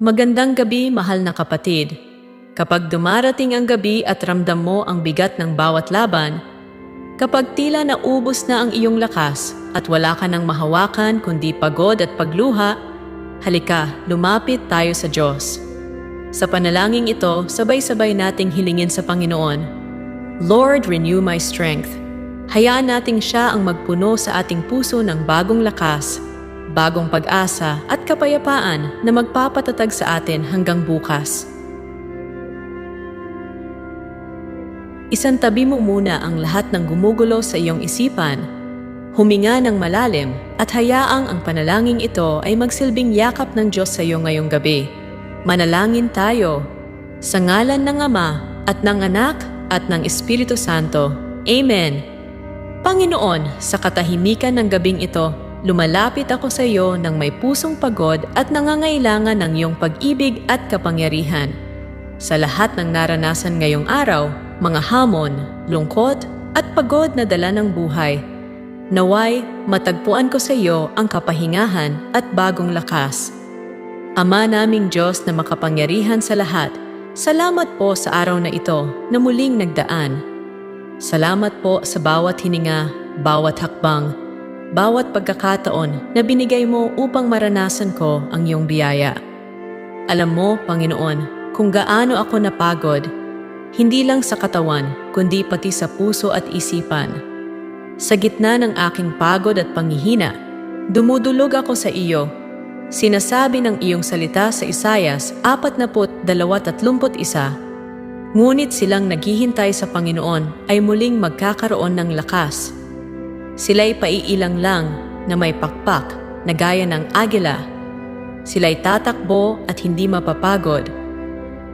Magandang gabi, mahal na kapatid. Kapag dumarating ang gabi at ramdam mo ang bigat ng bawat laban, kapag tila naubos na ang iyong lakas at wala ka nang mahawakan kundi pagod at pagluha, halika, lumapit tayo sa Diyos. Sa panalangin ito, sabay-sabay nating hilingin sa Panginoon, Lord, renew my strength. Hayaan nating siya ang magpuno sa ating puso ng bagong lakas, bagong pag-asa at kapayapaan na magpapatatag sa atin hanggang bukas. Isantabi mo muna ang lahat ng gumugulo sa iyong isipan. Huminga ng malalim at hayaang ang panalangin ito ay magsilbing yakap ng Diyos sa iyo ngayong gabi. Manalangin tayo. Sa ngalan ng Ama at ng Anak at ng Espiritu Santo. Amen. Panginoon, sa katahimikan ng gabing ito, lumalapit ako sa iyo ng may pusong pagod at nangangailangan ng iyong pag-ibig at kapangyarihan. Sa lahat ng naranasan ngayong araw, mga hamon, lungkot at pagod na dala ng buhay, naway matagpuan ko sa iyo ang kapahingahan at bagong lakas. Ama naming Diyos na makapangyarihan sa lahat, salamat po sa araw na ito na muling nagdaan. Salamat po sa bawat hininga, bawat hakbang, bawat pagkakataon na binigay mo upang maranasan ko ang iyong biyaya. Alam mo, Panginoon, kung gaano ako napagod, hindi lang sa katawan, kundi pati sa puso at isipan. Sa gitna ng aking pagod at panghihina, dumudulog ako sa iyo. Sinasabi ng iyong salita sa Isayas 42.31, Ngunit silang naghihintay sa Panginoon ay muling magkakaroon ng lakas. Sila'y paiilang lang na may pakpak na gaya ng agila. Sila'y tatakbo at hindi mapapagod.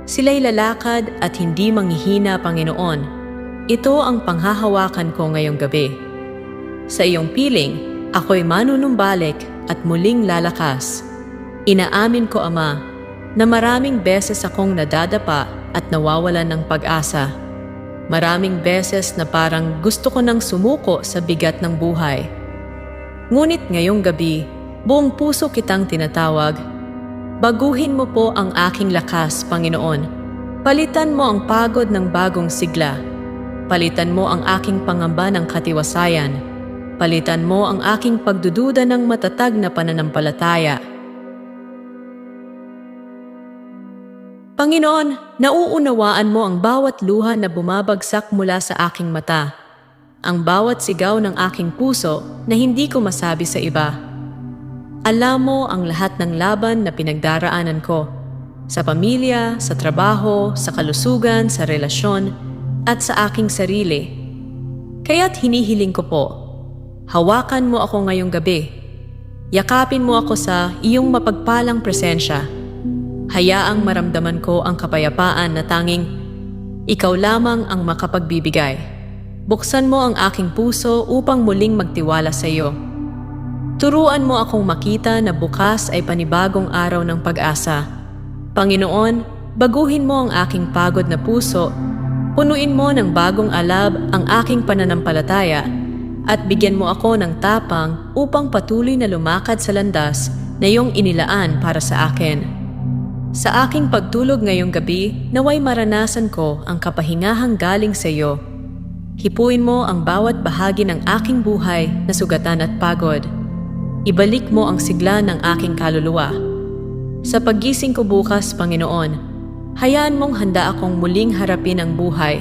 Sila'y lalakad at hindi manghihina, Panginoon. Ito ang panghahawakan ko ngayong gabi. Sa iyong piling, ako'y manunumbalik at muling lalakas. Inaamin ko, Ama, na maraming beses akong nadadapa at nawawalan ng pag-asa. Maraming beses na parang gusto ko nang sumuko sa bigat ng buhay. Ngunit ngayong gabi, buong puso kitang tinatawag. Baguhin mo po ang aking lakas, Panginoon. Palitan mo ang pagod ng bagong sigla. Palitan mo ang aking pangamba ng katiwasayan. Palitan mo ang aking pagdududa ng matatag na pananampalataya. Panginoon, nauunawaan mo ang bawat luha na bumabagsak mula sa aking mata. Ang bawat sigaw ng aking puso na hindi ko masabi sa iba. Alam mo ang lahat ng laban na pinagdaraanan ko. Sa pamilya, sa trabaho, sa kalusugan, sa relasyon, at sa aking sarili. Kaya't hinihiling ko po, hawakan mo ako ngayong gabi. Yakapin mo ako sa iyong mapagpalang presensya. Hayaang maramdaman ko ang kapayapaan na tanging ikaw lamang ang makapagbibigay. Buksan mo ang aking puso upang muling magtiwala sa iyo. Turuan mo akong makita na bukas ay panibagong araw ng pag-asa. Panginoon, baguhin mo ang aking pagod na puso, punuin mo ng bagong alab ang aking pananampalataya, at bigyan mo ako ng tapang upang patuloy na lumakad sa landas na iyong inilaan para sa akin. Sa aking pagtulog ngayong gabi, naway maranasan ko ang kapahingahang galing sa iyo. Hipuin mo ang bawat bahagi ng aking buhay na sugatan at pagod. Ibalik mo ang sigla ng aking kaluluwa. Sa paggising ko bukas, Panginoon, hayaan mong handa akong muling harapin ang buhay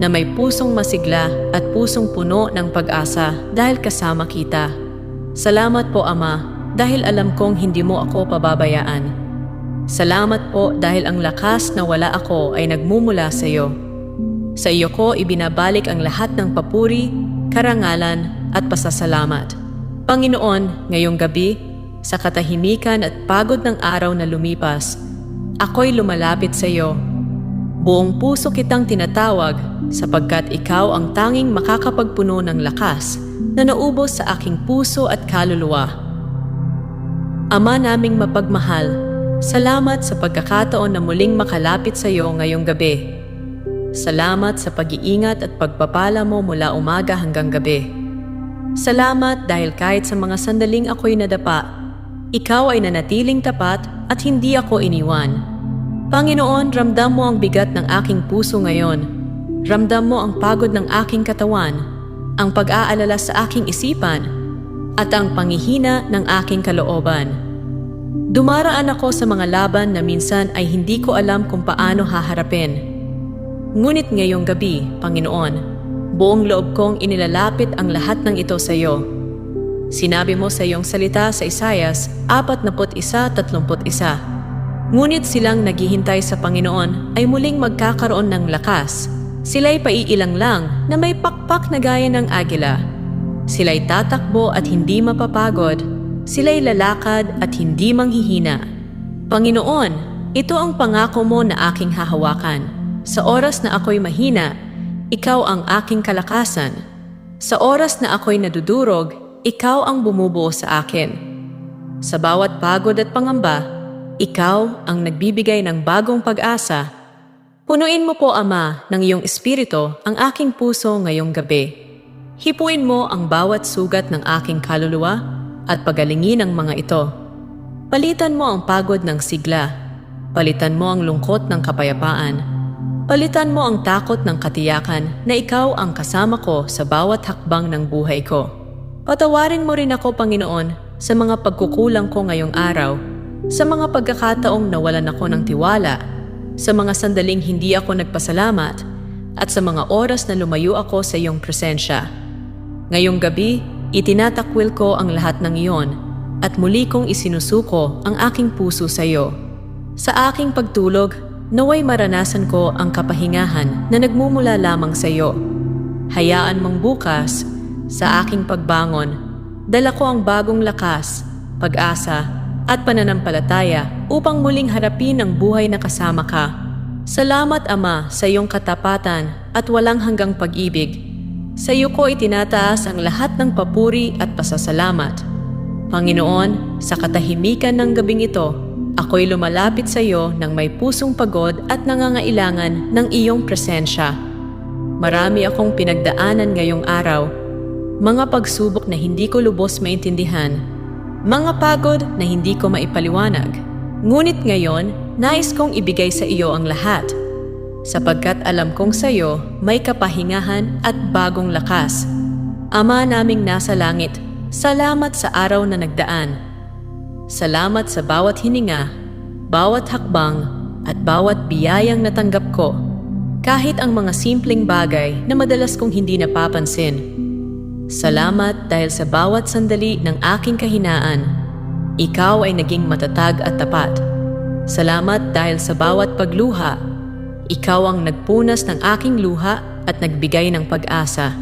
na may pusong masigla at pusong puno ng pag-asa dahil kasama kita. Salamat po, Ama, dahil alam kong hindi mo ako pababayaan. Salamat po dahil ang lakas na wala ako ay nagmumula sa iyo. Sa iyo ko ibinabalik ang lahat ng papuri, karangalan at pasasalamat. Panginoon, ngayong gabi, sa katahimikan at pagod ng araw na lumipas, ako'y lumalapit sa iyo. Buong puso kitang tinatawag sapagkat ikaw ang tanging makakapagpuno ng lakas na naubos sa aking puso at kaluluwa. Ama naming mapagmahal, salamat sa pagkakataon na muling makalapit sa iyo ngayong gabi. Salamat sa pag-iingat at pagpapala mo mula umaga hanggang gabi. Salamat dahil kahit sa mga sandaling ako'y nadapa, ikaw ay nanatiling tapat at hindi ako iniwan. Panginoon, ramdam mo ang bigat ng aking puso ngayon. Ramdam mo ang pagod ng aking katawan, ang pag-aalala sa aking isipan, at ang pangihina ng aking kalooban. Dumaraan ako sa mga laban na minsan ay hindi ko alam kung paano haharapin. Ngunit ngayong gabi, Panginoon, buong loob kong inilalapit ang lahat ng ito sa iyo. Sinabi mo sa iyong salita sa Isayas 41.31. Ngunit silang naghihintay sa Panginoon ay muling magkakaroon ng lakas. Sila'y paiilang lang na may pakpak na gaya ng agila. Sila'y tatakbo at hindi mapapagod. Sila'y lalakad at hindi manghihina. Panginoon, ito ang pangako mo na aking hahawakan. Sa oras na ako'y mahina, ikaw ang aking kalakasan. Sa oras na ako'y nadudurog, ikaw ang bumubuo sa akin. Sa bawat pagod at pangamba, ikaw ang nagbibigay ng bagong pag-asa. Punuin mo po, Ama, ng iyong espiritu ang aking puso ngayong gabi. Hipuin mo ang bawat sugat ng aking kaluluwa at pagalingin ang mga ito. Palitan mo ang pagod ng sigla. Palitan mo ang lungkot ng kapayapaan. Palitan mo ang takot ng katiyakan na ikaw ang kasama ko sa bawat hakbang ng buhay ko. Patawarin mo rin ako, Panginoon, sa mga pagkukulang ko ngayong araw, sa mga pagkakataong nawalan ako ng tiwala, sa mga sandaling hindi ako nagpasalamat, at sa mga oras na lumayo ako sa iyong presensya. Ngayong gabi, itinatakwil ko ang lahat ng iyon at muli kong isinusuko ang aking puso sa iyo. Sa aking pagtulog, naway maranasan ko ang kapahingahan na nagmumula lamang sa iyo. Hayaan mong bukas, sa aking pagbangon, dala ko ang bagong lakas, pag-asa, at pananampalataya upang muling harapin ang buhay na kasama ka. Salamat Ama sa iyong katapatan at walang hanggang pag-ibig. Sa iyo ko itinataas ang lahat ng papuri at pasasalamat. Panginoon, sa katahimikan ng gabing ito, ako'y lumalapit sa iyo ng may pusong pagod at nangangailangan ng iyong presensya. Marami akong pinagdaanan ngayong araw, mga pagsubok na hindi ko lubos maintindihan, mga pagod na hindi ko maipaliwanag. Ngunit ngayon, nais kong ibigay sa iyo ang lahat, sapagkat alam kong sa iyo may kapahingahan at bagong lakas. Ama naming nasa langit, salamat sa araw na nagdaan. Salamat sa bawat hininga, bawat hakbang, at bawat biyayang natanggap ko. Kahit ang mga simpleng bagay na madalas kong hindi napapansin. Salamat dahil sa bawat sandali ng aking kahinaan, ikaw ay naging matatag at tapat. Salamat dahil sa bawat pagluha, ikaw ang nagpunas ng aking luha at nagbigay ng pag-asa.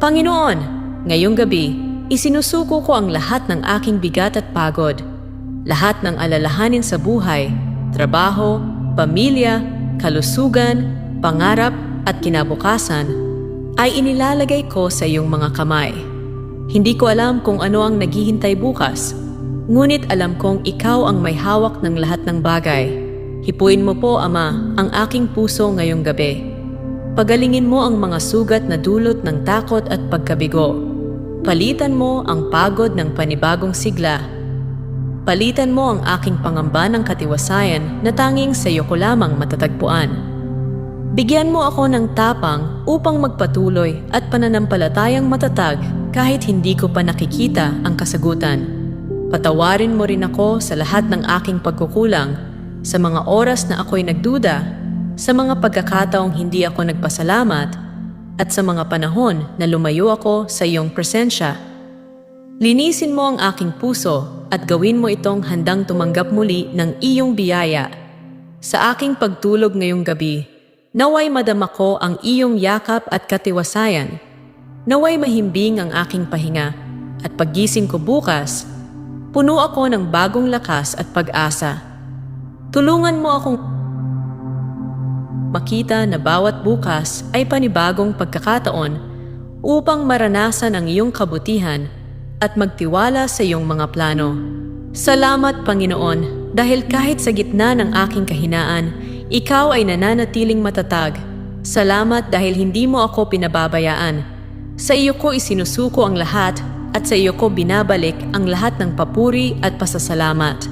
Panginoon, ngayong gabi, isinusuko ko ang lahat ng aking bigat at pagod. Lahat ng alalahanin sa buhay, trabaho, pamilya, kalusugan, pangarap at kinabukasan ay inilalagay ko sa iyong mga kamay. Hindi ko alam kung ano ang naghihintay bukas, ngunit alam kong ikaw ang may hawak ng lahat ng bagay. Hipuin mo po, Ama, ang aking puso ngayong gabi. Pagalingin mo ang mga sugat na dulot ng takot at pagkabigo. Palitan mo ang pagod ng panibagong sigla. Palitan mo ang aking pangamba ng katiwasayan na tanging sa iyo ko lamang matatagpuan. Bigyan mo ako ng tapang upang magpatuloy at pananampalatayang matatag kahit hindi ko pa nakikita ang kasagutan. Patawarin mo rin ako sa lahat ng aking pagkukulang, sa mga oras na ako'y nagduda, sa mga pagkakataong hindi ako nagpasalamat, at sa mga panahon na lumayo ako sa iyong presensya. Linisin mo ang aking puso at gawin mo itong handang tumanggap muli ng iyong biyaya. Sa aking pagtulog ngayong gabi, naway madama ko ang iyong yakap at katiwasayan. Naway mahimbing ang aking pahinga at paggising ko bukas, puno ako ng bagong lakas at pag-asa. Tulungan mo akong makita na bawat bukas ay panibagong pagkakataon upang maranasan ang iyong kabutihan at magtiwala sa iyong mga plano. Salamat Panginoon dahil kahit sa gitna ng aking kahinaan, ikaw ay nananatiling matatag. Salamat dahil hindi mo ako pinababayaan. Sa iyo ko isinusuko ang lahat at sa iyo ko binabalik ang lahat ng papuri at pasasalamat.